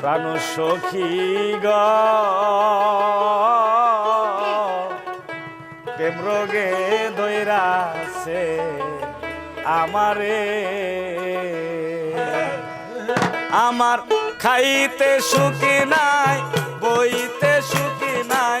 প্রাণ সখী গেম রোগে দৈরাছে আমারে। আমার খাইতে সুখী নাই বইতে সুখী নাই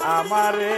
আমারে